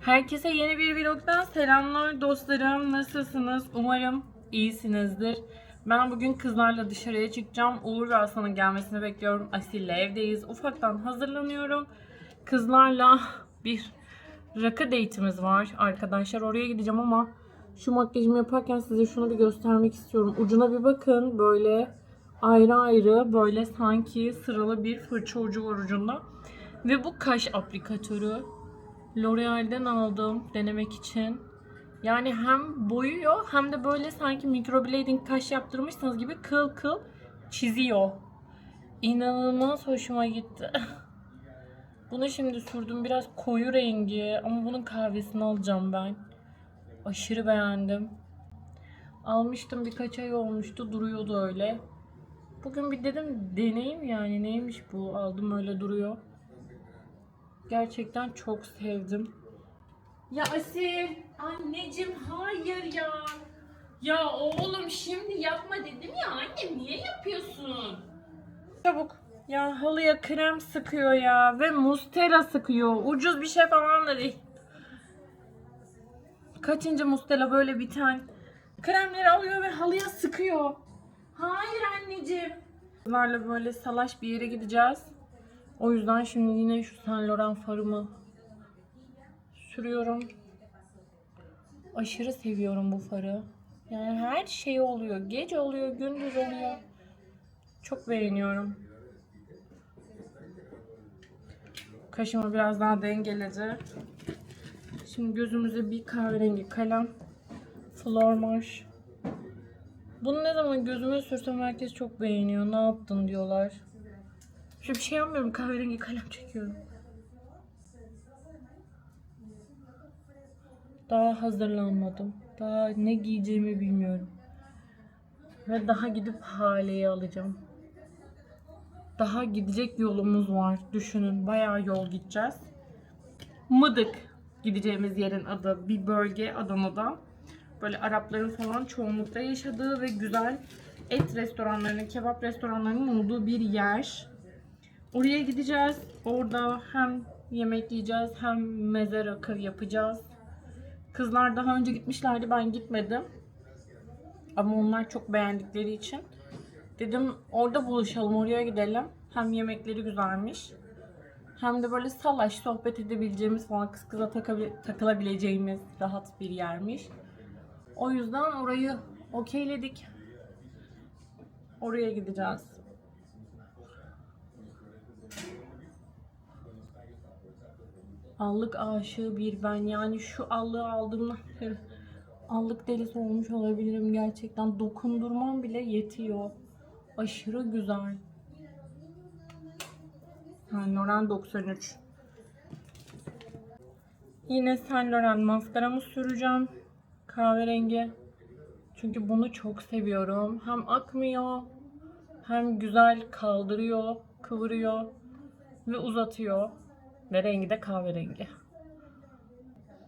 Herkese yeni bir vlogdan selamlar dostlarım. Nasılsınız? Umarım iyisinizdir. Ben bugün kızlarla dışarıya çıkacağım. Uğur ve Aslan'ın gelmesini bekliyorum. Asil'le evdeyiz. Ufaktan hazırlanıyorum. Kızlarla bir rakı date'imiz var arkadaşlar. Oraya gideceğim ama şu makyajımı yaparken size şunu bir göstermek istiyorum. Ucuna bir bakın. Böyle ayrı ayrı böyle sanki sıralı bir fırça ucu var ucunda. Ve bu kaş aplikatörü L'Oreal'den aldım denemek için. Yani hem boyuyor hem de böyle sanki microblading kaş yaptırmışsınız gibi kıl kıl çiziyor. İnanılmaz hoşuma gitti. Bunu şimdi sürdüm biraz koyu rengi ama bunun kahvesini alacağım ben. Aşırı beğendim. Almıştım birkaç ay olmuştu duruyordu öyle. Bugün bir dedim deneyim yani neymiş bu aldım öyle duruyor. Gerçekten çok sevdim. Ya Asil, anneciğim hayır ya. Ya oğlum şimdi yapma dedim ya anne niye yapıyorsun? Çabuk. Ya halıya krem sıkıyor ya ve mustela sıkıyor. Ucuz bir şey falan da değil. Kaçıncı mustela böyle biten? Kremleri alıyor ve halıya sıkıyor. Hayır anneciğim. Bunlarla böyle salaş bir yere gideceğiz. O yüzden şimdi yine şu Saint Laurent farımı sürüyorum. Aşırı seviyorum bu farı. Yani her şey oluyor. Gece oluyor, gündüz oluyor. Çok beğeniyorum. Kaşımı biraz daha dengeledi. Şimdi gözümüze bir kahverengi kalem. Flormar. Bunu ne zaman gözüme sürsem herkes çok beğeniyor. Ne yaptın diyorlar. Şu bir şey yapmıyorum. Kahverengi kalem çekiyorum. Daha hazırlanmadım. Daha ne giyeceğimi bilmiyorum. Ve daha gidip Hale'yi alacağım. Daha gidecek yolumuz var. Düşünün bayağı yol gideceğiz. Mıdık gideceğimiz yerin adı. Bir bölge Adana'da. Böyle Arapların falan çoğunlukta yaşadığı ve güzel et restoranlarının, kebap restoranlarının olduğu bir yer. Oraya gideceğiz. Orada hem yemek yiyeceğiz hem meze rakı yapacağız. Kızlar daha önce gitmişlerdi ben gitmedim. Ama onlar çok beğendikleri için. Dedim orada buluşalım oraya gidelim. Hem yemekleri güzelmiş. Hem de böyle salaş sohbet edebileceğimiz falan kız kıza takılabileceğimiz rahat bir yermiş. O yüzden orayı okeyledik. Oraya gideceğiz. Allık aşığı bir ben. Yani şu allığı aldığımdan allık delisi olmuş olabilirim gerçekten. Dokundurmam bile yetiyor. Aşırı güzel. Saint Laurent 93. Yine Saint Laurent maskaramı süreceğim. Kahverengi. Çünkü bunu çok seviyorum. Hem akmıyor hem güzel kaldırıyor, kıvırıyor ve uzatıyor. Ve rengi de kahverengi.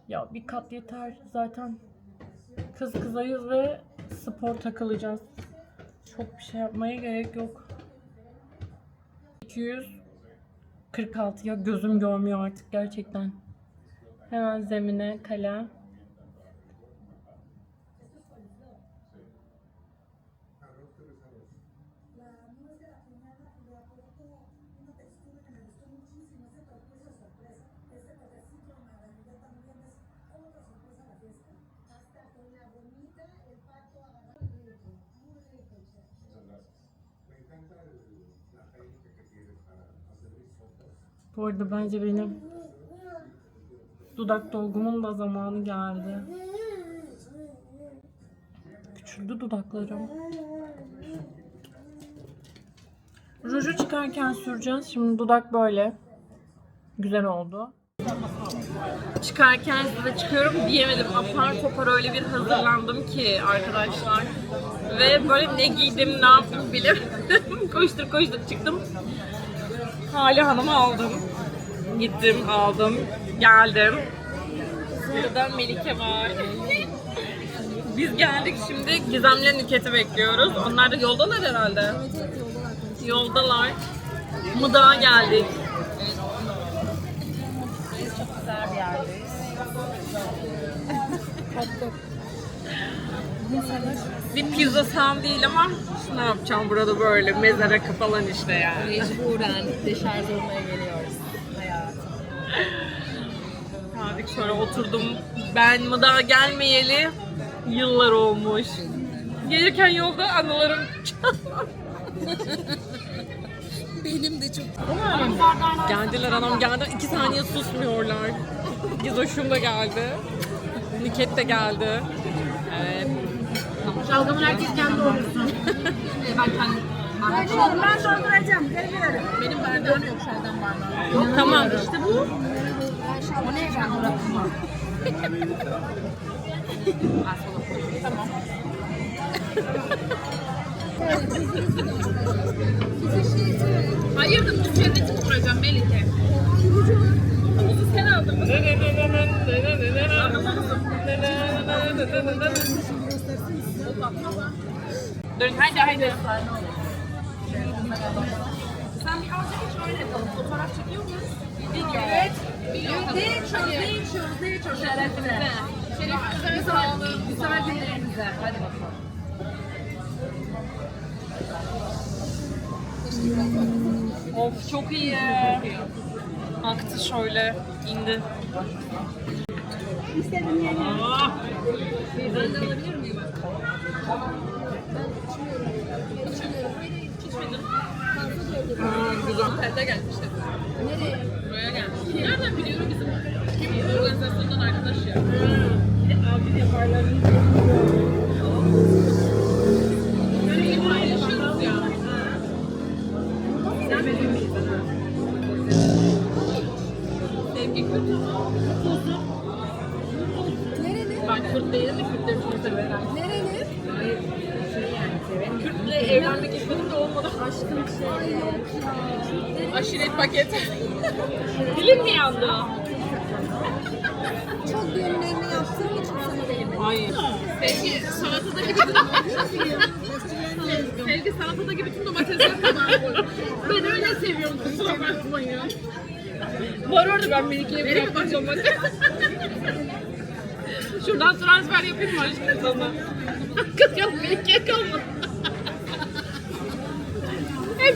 Ya bir kat yeter zaten. Kız kızayız ve spor takılacağız. Çok bir şey yapmaya gerek yok. 246 ya gözüm görmüyor artık gerçekten. Hemen zemine kalem. Bu arada bence benim dudak dolgumun da zamanı geldi. Küçüldü dudaklarım. Ruju çıkarken süreceğiz. Şimdi dudak böyle. Güzel oldu. Çıkarken size çıkıyorum diyemedim. Apar topar öyle bir hazırlandım ki arkadaşlar. Ve böyle ne giydim ne yaptım bilemedim. koştur koştur çıktım. Hali Hanım'ı aldım. Gittim, aldım, geldim. Burada Melike var. Biz geldik şimdi Gizem'le Nüket'i bekliyoruz. Onlar da yoldalar herhalde. Yoldalar. Mıdağa geldik. Çok güzel bir yerdeyiz. bir pizza sam değil ama ne yapacağım burada böyle mezara falan işte yani. Mecburen deşarj olmaya geliyoruz. Geldik şöyle oturdum. Ben mi daha gelmeyeli yıllar olmuş. Gelirken yolda anılarım Benim de çok... Geldiler adam geldi. iki saniye susmuyorlar. Gizoşum da geldi. Niket de geldi. Evet. Şalgamın herkes kendi olursun. ben kendim. Ben dolduracağım. Benim bardağım yok şalgam bardağı. Yok Tamam. işte bu. O ne ben bırakmam. Tamam. Hayırdır bu cenneti mi kuracağım Melike? Havuzu sen aldın mı? Dur hadi hadi. Sen bir azıcık şöyle yapalım. Fotoğraf çekiyor muyuz? Evet. Ne içiyoruz? Ne içiyoruz? Ne içiyoruz? Şerefine. Şerefinize sağlık. Güzel günlerinize. Hadi bakalım. Of çok iyi. Aktı şöyle indi. Ah. Ben de alabilir miyim? Güzel. Perde gelmişti. Nereye? Buraya gelmiş. Nereden biliyorum bizim? Kim? Organizasyondan arkadaş ya. Abi yaparlar. Aşkım şey yok ya. Aşiret paketi. Dilim mi yandı? Çok düğünlerini yaptığım için sana değmedim. Hayır. Sevgi salatadaki bütün Sevgi salatadaki bütün domatesleri koy. Ben öyle seviyorum kusura bakmayın. Var orada ben Melike'ye bıraktım domates. Şuradan transfer yapayım mı aşkım sana? Kız yok Melike'ye kalmadı.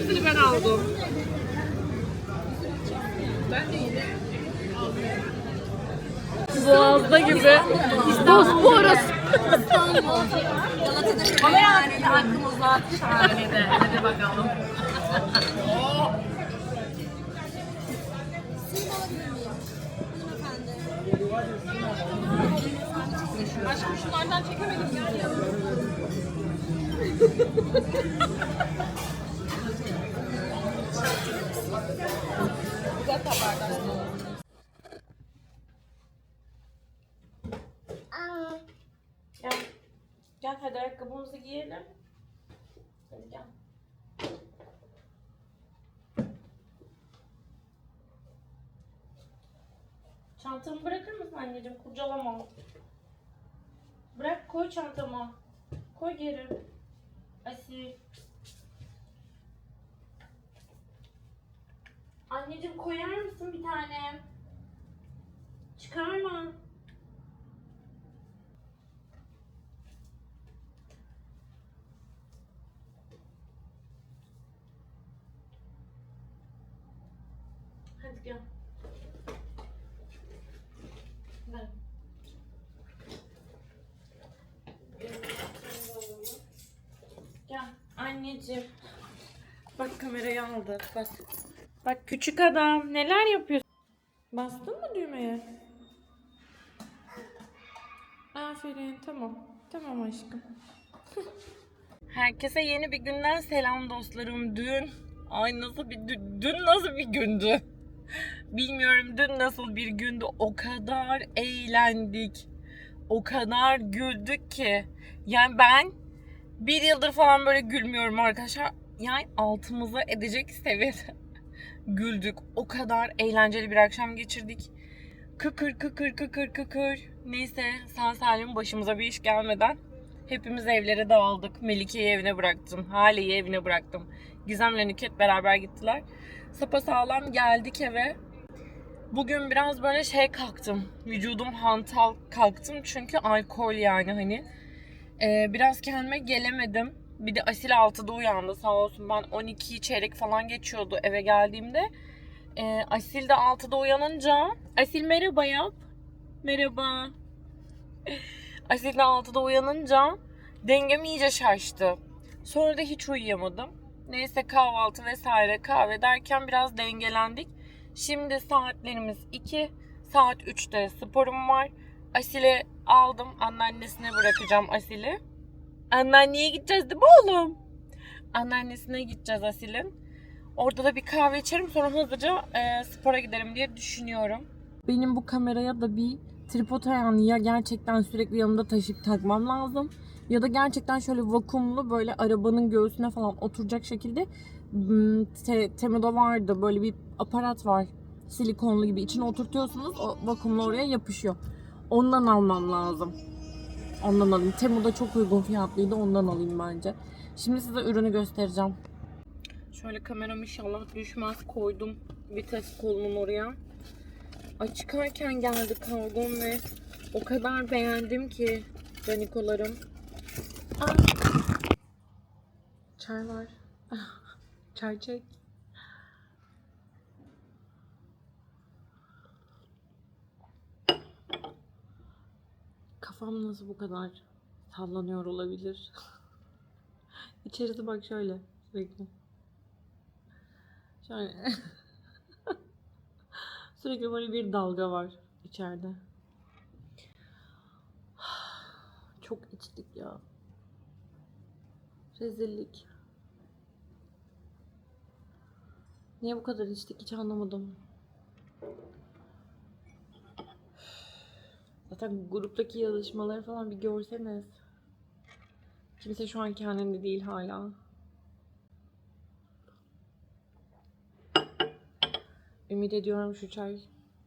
Hepsini ben aldım. Ben de yine Boğazda gibi. Bosporus. Şahanede hakkımız var şahanede. Hadi bakalım. Aşkım şunlardan çekemedim gel ya. giyelim. Hadi gel. Çantamı bırakır mısın anneciğim? Kurcalama. Bırak koy çantamı. Koy geri. Asil. Anneciğim koyar mısın bir tane? Çıkarma. Hadi gel. Ver. Gel anneciğim. Bak kamerayı aldı. Bak. Bak küçük adam neler yapıyorsun? Bastın mı düğmeye? Aferin tamam. Tamam aşkım. Herkese yeni bir günden selam dostlarım. Dün ay nasıl bir dün, nasıl bir gündü? Bilmiyorum dün nasıl bir gündü. O kadar eğlendik. O kadar güldük ki. Yani ben bir yıldır falan böyle gülmüyorum arkadaşlar. Yani altımıza edecek seviyede güldük. O kadar eğlenceli bir akşam geçirdik. Kıkır kıkır kıkır kıkır. Neyse sağ salim başımıza bir iş gelmeden hepimiz evlere dağıldık. Melike'yi evine bıraktım. Hale'yi evine bıraktım. Gizem'le Nüket beraber gittiler. Sapa sağlam geldik eve. Bugün biraz böyle şey kalktım. Vücudum hantal kalktım çünkü alkol yani hani. Ee, biraz kendime gelemedim. Bir de Asil 6'da uyandı sağ olsun. Ben 12 çeyrek falan geçiyordu eve geldiğimde. Ee, Asil de 6'da uyanınca... Asil merhaba yap. Merhaba. Asil de 6'da uyanınca dengem iyice şaştı. Sonra da hiç uyuyamadım. Neyse kahvaltı vesaire kahve derken biraz dengelendik. Şimdi saatlerimiz 2. Saat 3'te sporum var. Asil'i aldım. Anneannesine bırakacağım Asil'i. Anneanneye gideceğiz değil mi oğlum? Anneannesine gideceğiz Asil'in. Orada da bir kahve içerim sonra hızlıca e, spora giderim diye düşünüyorum. Benim bu kameraya da bir tripod ayağını ya gerçekten sürekli yanımda taşıyıp takmam lazım. Ya da gerçekten şöyle vakumlu böyle arabanın göğsüne falan oturacak şekilde te, Temo'da vardı böyle bir aparat var. Silikonlu gibi içine oturtuyorsunuz o vakumlu oraya yapışıyor. Ondan almam lazım. Ondan alayım. Temu'da çok uygun fiyatlıydı ondan alayım bence. Şimdi size ürünü göstereceğim. Şöyle kameram inşallah düşmez koydum vites kolunun oraya. Ay geldi kargom ve o kadar beğendim ki canikolarım. Çay var. Çay çek. Kafam nasıl bu kadar sallanıyor olabilir? İçerisi bak şöyle sürekli. Şöyle. sürekli böyle bir dalga var içeride. Çok içtik ya. Rezillik. Niye bu kadar içtik hiç anlamadım. Zaten gruptaki yazışmaları falan bir görseniz. Kimse şu an kendinde değil hala. Ümit ediyorum şu çay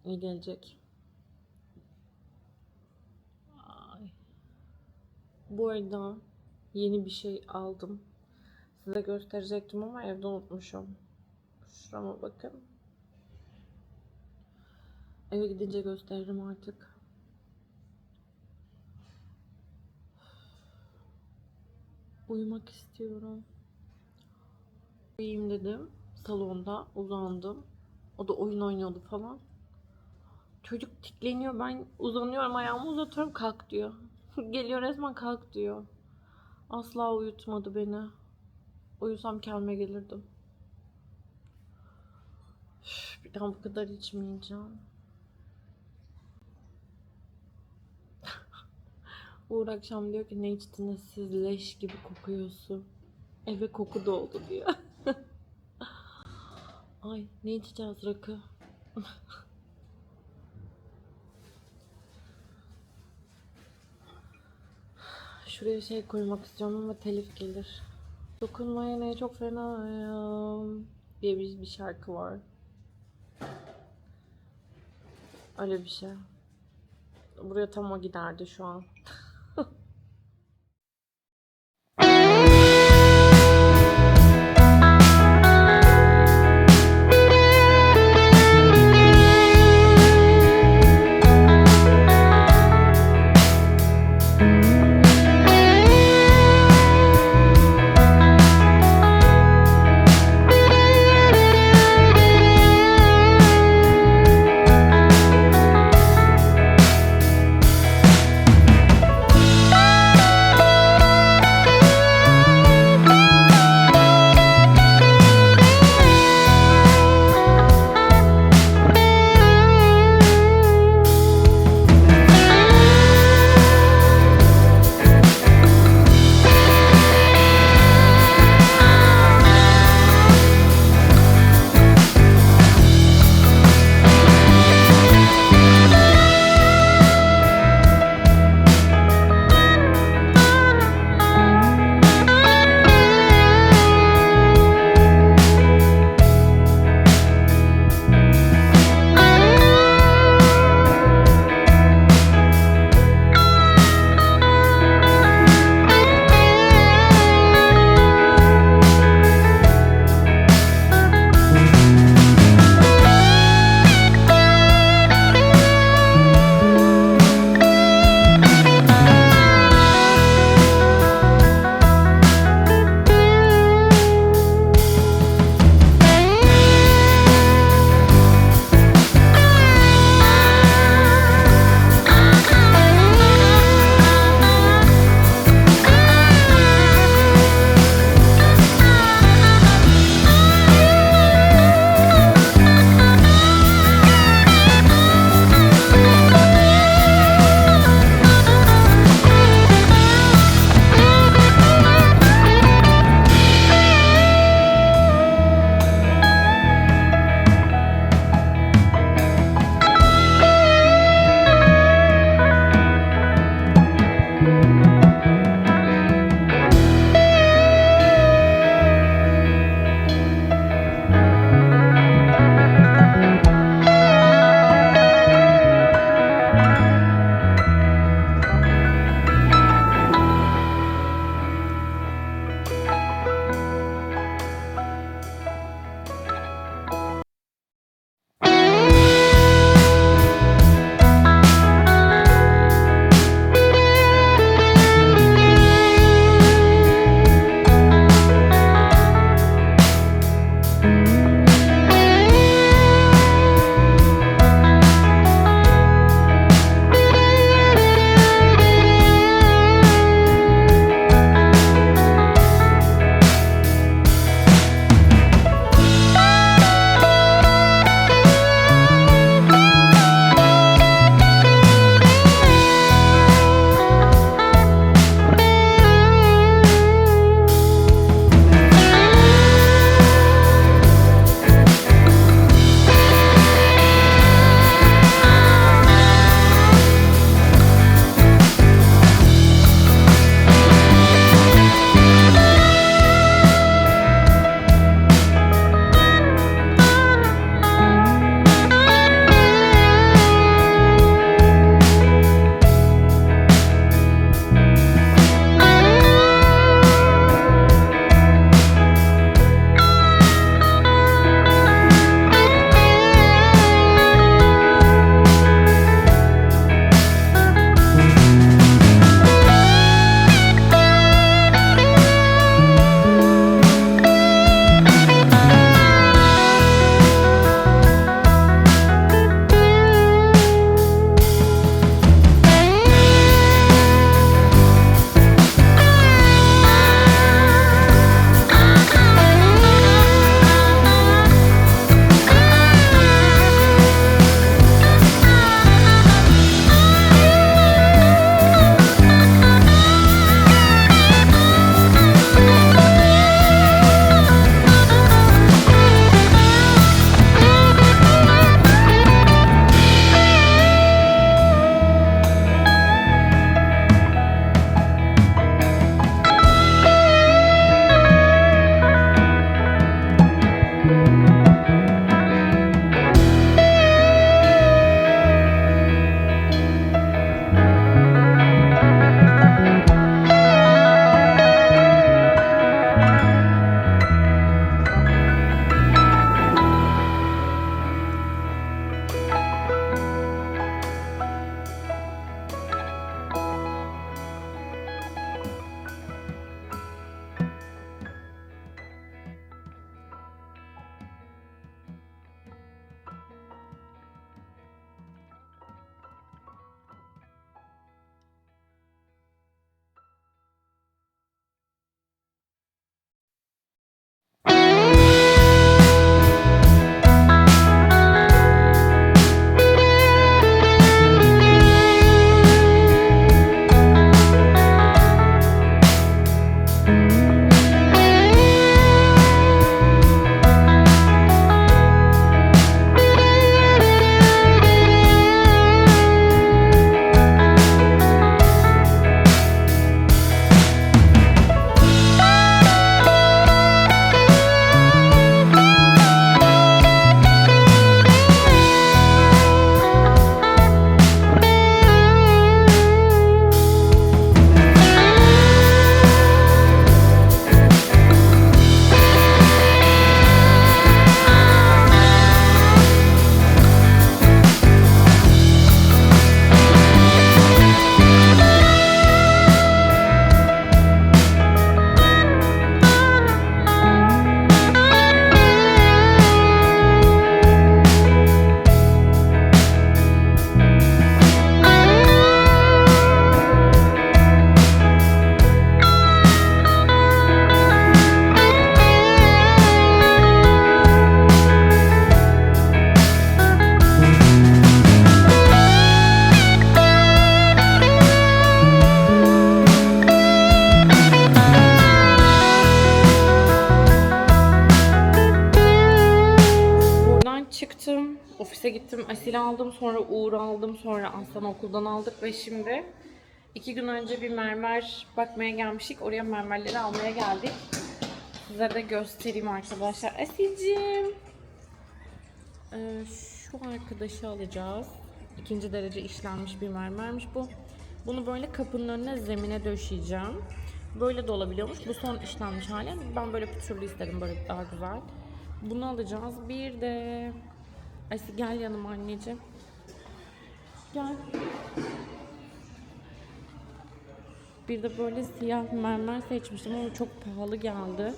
iyi gelecek. Ay. Bu arada yeni bir şey aldım. Size gösterecektim ama evde unutmuşum. Şurama bakın. Eve gidince gösteririm artık. Uyumak istiyorum. Uyuyayım dedim. Salonda uzandım. O da oyun oynuyordu falan. Çocuk tikleniyor. Ben uzanıyorum ayağımı uzatıyorum kalk diyor. Geliyor resmen kalk diyor. Asla uyutmadı beni. Uyusam kendime gelirdim. Bir daha bu kadar içmeyeceğim. Uğur akşam diyor ki ne içtiniz siz leş gibi kokuyorsun. Eve koku doldu diyor. Ay ne içeceğiz rakı? Şuraya şey koymak istiyorum ama telif gelir. Dokunmaya ne çok fenayım diye bir, bir şarkı var. Öyle bir şey. Buraya tam o giderdi şu an. Okuldan aldık. Ve şimdi iki gün önce bir mermer bakmaya gelmiştik. Oraya mermerleri almaya geldik. Size de göstereyim arkadaşlar. Asil'cim. Ee, şu arkadaşı alacağız. İkinci derece işlenmiş bir mermermiş bu. Bunu böyle kapının önüne zemine döşeyeceğim. Böyle de olabiliyormuş. Bu son işlenmiş hali. Ben böyle pütürlü istedim böyle daha güzel. Bunu alacağız. Bir de... Ayşe gel yanıma anneciğim. Gel. Bir de böyle siyah mermer seçmiştim ama çok pahalı geldi.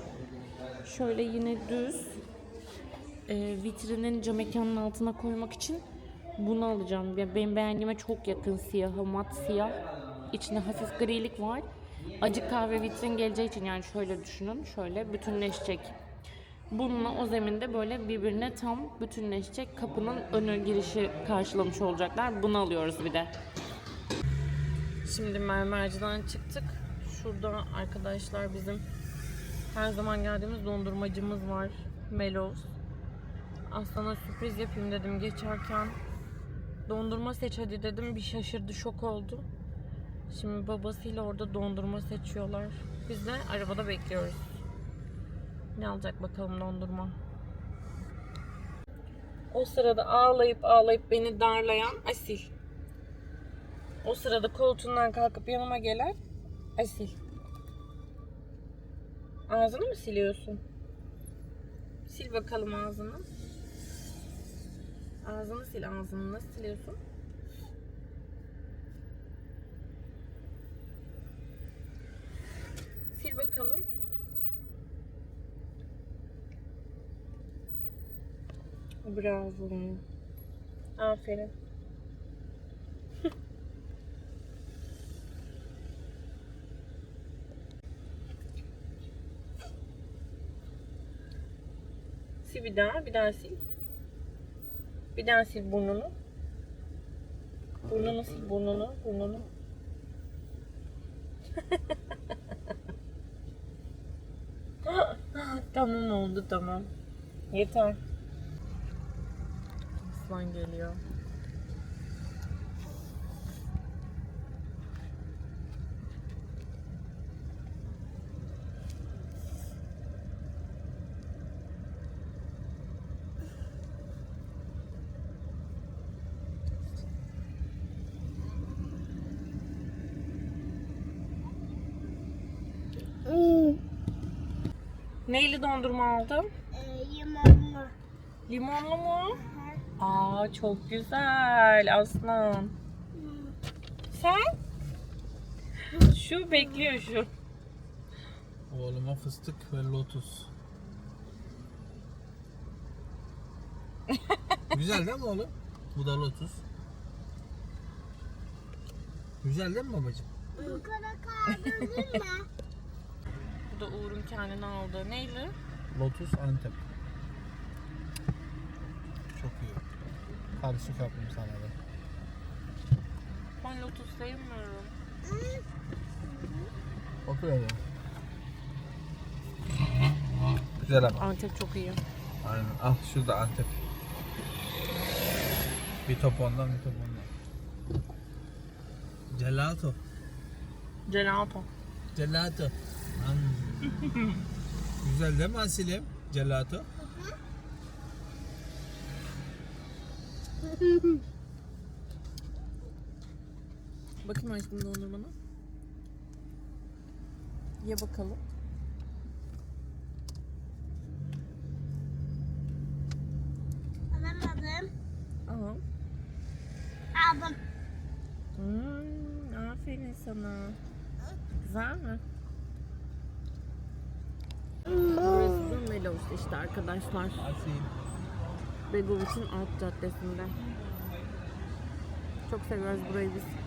Şöyle yine düz e, vitrinin cam mekanın altına koymak için bunu alacağım. Ya Benim beğendiğime çok yakın siyahı, mat siyah. İçinde hafif grilik var. Acı kahve vitrin geleceği için yani şöyle düşünün. Şöyle bütünleşecek. Bununla o zeminde böyle birbirine tam bütünleşecek kapının önü girişi karşılamış olacaklar. Bunu alıyoruz bir de. Şimdi mermerciden çıktık. Şurada arkadaşlar bizim her zaman geldiğimiz dondurmacımız var. Melos. Aslan'a sürpriz yapayım dedim geçerken. Dondurma seç hadi dedim. Bir şaşırdı, şok oldu. Şimdi babasıyla orada dondurma seçiyorlar. Biz de arabada bekliyoruz. Ne alacak bakalım dondurma. O sırada ağlayıp ağlayıp beni darlayan Asil. O sırada koltuğundan kalkıp yanıma gelen Asil. Ağzını mı siliyorsun? Sil bakalım ağzını. Ağzını sil ağzını. Nasıl siliyorsun? Sil bakalım. Bravo. Aferin. Sil bir daha, bir daha sil. Bir daha sil burnunu. Burnunu sil, burnunu, burnunu. tamam oldu, tamam. Yeter. Aslan geliyor. Neyli dondurma aldın? Limonlu. Limonlu mu? Aa çok güzel aslan. Sen? Şu bekliyor şu. Oğluma fıstık ve lotus. Güzel değil mi oğlum? Bu da lotus. Güzel değil mi babacığım? Bu kadar kaldırdın mı? Bu da Uğur'un kendine aldığı. Neyli? Lotus Antep. Çok iyi. Karışık yaptım sana da. Ben lotus sevmiyorum. Otur öyle. Güzel ama. Antep çok iyi. Aynen. Al şurada Antep. Bir top ondan bir top ondan. Gelato. Gelato. Gelato. Güzel değil mi Asilim? Gelato. Bakayım aşkım dondurmanı. Ye bakalım. Alamadım. Aa. Aldım. Hmm, aferin sana. Güzel mi? Burası da Melos işte arkadaşlar. Asil. Begoviç'in alt caddesinde. Çok seviyoruz burayı biz.